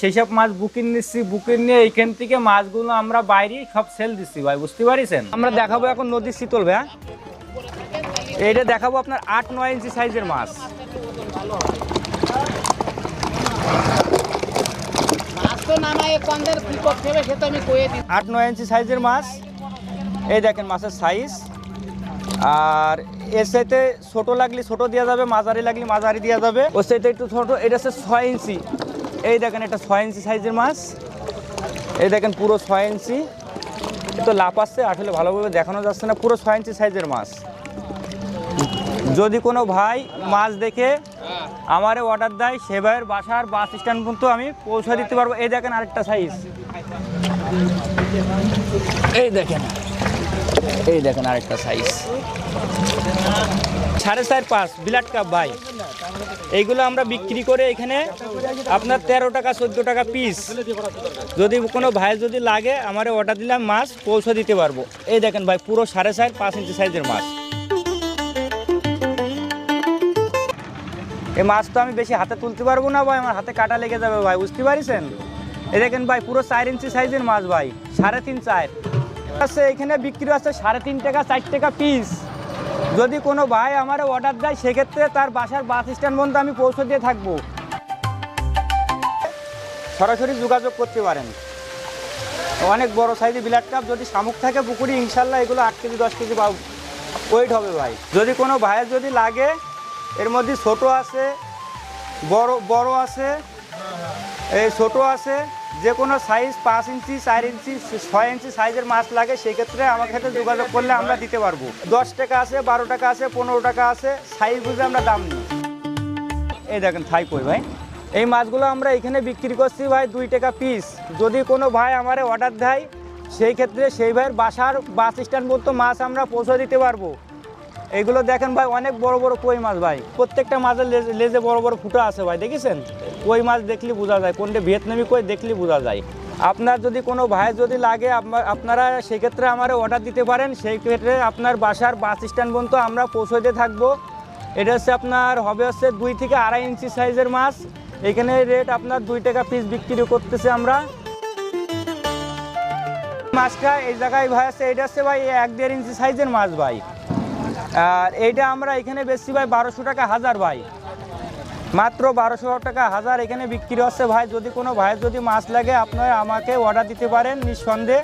সেই সব মাছ বুকিং নিচ্ছি, বুকিং নিয়ে এইখান থেকে মাছগুলো আমরা বাইরে সব সেল দিচ্ছি ভাই, বুঝতে পারিছেন? আমরা দেখাবো এখন নদীর শীতল, ভাই এইটা দেখাবো আপনার আট, নয় ইঞ্চি সাইজের মাছ। আট, নয় ইঞ্চি সাইজের মাছ। এই দেখেন মাছের সাইজ আর এর সাথে ছোটো লাগলে ছোটো দেওয়া যাবে, মাঝারি লাগলে মাঝারি দেওয়া যাবে। ওর সাথে একটু ছোটো, এটা হচ্ছে ছয় ইঞ্চি। এই দেখেন এটা ছয় ইঞ্চি সাইজের মাছ। এই দেখেন পুরো ছয় ইঞ্চি। তো আসছে, আসলে ভালোভাবে দেখানো যাচ্ছে না, পুরো ছয় ইঞ্চি সাইজের মাছ। যদি কোনো ভাই মাছ দেখে আমারে অর্ডার দেয়, সে ভাইয়ের বাসার বাস স্ট্যান্ড পর্যন্ত আমি পৌঁছে দিতে পারব। এই দেখেন আরেকটা সাইজ এই দেখেন এই দেখেন আরেকটা সাইজ সাড়ে চার পাঁচ বিলাট কাপ ভাই। এইগুলো আমরা বিক্রি করে এখানে আপনার তেরো টাকা, চোদ্দ টাকা পিস যদি কোনো ভাই যদি লাগে, আমার অর্ডার দিলাম মাছ পৌঁছে দিতে পারব। এই দেখেন ভাই, পুরো সাড়ে চার, পাঁচ ইঞ্চি সাইজের মাছ। এই মাছ তো আমি বেশি হাতে তুলতে পারব না ভাই, আমার হাতে কাটা লেগে যাবে ভাই, বুঝতে পারিছেন? এই দেখেন ভাই, পুরো চার ইঞ্চি সাইজের মাছ ভাই, সাড়ে তিন চার। এখানে বিক্রি আছে সাড়ে তিন টাকা, চার টাকা পিস যদি কোনো ভাই আমার অর্ডার দেয়, সেক্ষেত্রে তার বাসার বাস স্ট্যান্ড পর্যন্ত আমি পৌঁছে দিয়ে থাকব। সরাসরি যোগাযোগ করতে পারেন। অনেক বড় সাইজের বিলাট কাপ যদি শামুক থাকে পুকুরি, ইনশাল্লাহ এগুলো আট কেজি, দশ কেজি ওয়েট হবে ভাই। যদি কোনো ভাইয়ের যদি লাগে, এর মধ্যে ছোট আছে, বড় বড় আছে, এই ছোট আছে যে কোনো সাইজ পাঁচ ইঞ্চি, চার ইঞ্চি, ছয় ইঞ্চি সাইজের মাছ লাগে সেক্ষেত্রে আমার সাথে যোগাযোগ করলে আমরা দিতে পারব। দশ টাকা আছে, বারো টাকা আছে, পনেরো টাকা আছে সাইজ বুঝে আমরা দাম নিই। এই দেখেন থাই কই ভাই। এই মাছগুলো আমরা এখানে বিক্রি করছি ভাই দুই টাকা পিস যদি কোনো ভাই আমারে অর্ডার দেয়, সেই ক্ষেত্রে সেই ভাইয়ের বাসার বাস স্ট্যান্ড পর্যন্ত মাছ আমরা পৌঁছে দিতে পারব। এইগুলো দেখেন ভাই, অনেক বড় বড় কই মাছ ভাই। প্রত্যেকটা মাছের লেজে- বড় বড় ফুটা আছে ভাই, দেখেছেন? কই মাছ দেখলে বোঝা যায়, কোনটা ভিয়েতনামি কই দেখলে বোঝা যায়। আপনার যদি কোনো ভাই যদি লাগে আপনা- আপনারা সেক্ষেত্রে আমার অর্ডার দিতে পারেন, সেই ক্ষেত্রে আপনার বাসার বাস স্ট্যান্ড পর্যন্ত আমরা পৌঁছে দিয়ে থাকব। এটা হচ্ছে আপনার, হবে হচ্ছে দুই থেকে আড়াই ইঞ্চি সাইজের মাছ। এখানে রেট আপনার দুই টাকা পিস বিক্রি করতেছে আমরা। মাছটা এই জায়গায় ভাই আছে, এটা হচ্ছে ভাই এক দেড় ইঞ্চি সাইজের মাছ ভাই। আর এইটা আমরা এখানে বেশি ভাই বারোশো টাকা হাজার ভাই। মাত্র বারোশো টাকা হাজার এখানে বিক্রি হচ্ছে ভাই। যদি কোনো ভাই যদি মাছ লাগে, আপনার আমাকে অর্ডার দিতে পারেন নিঃসন্দেহে।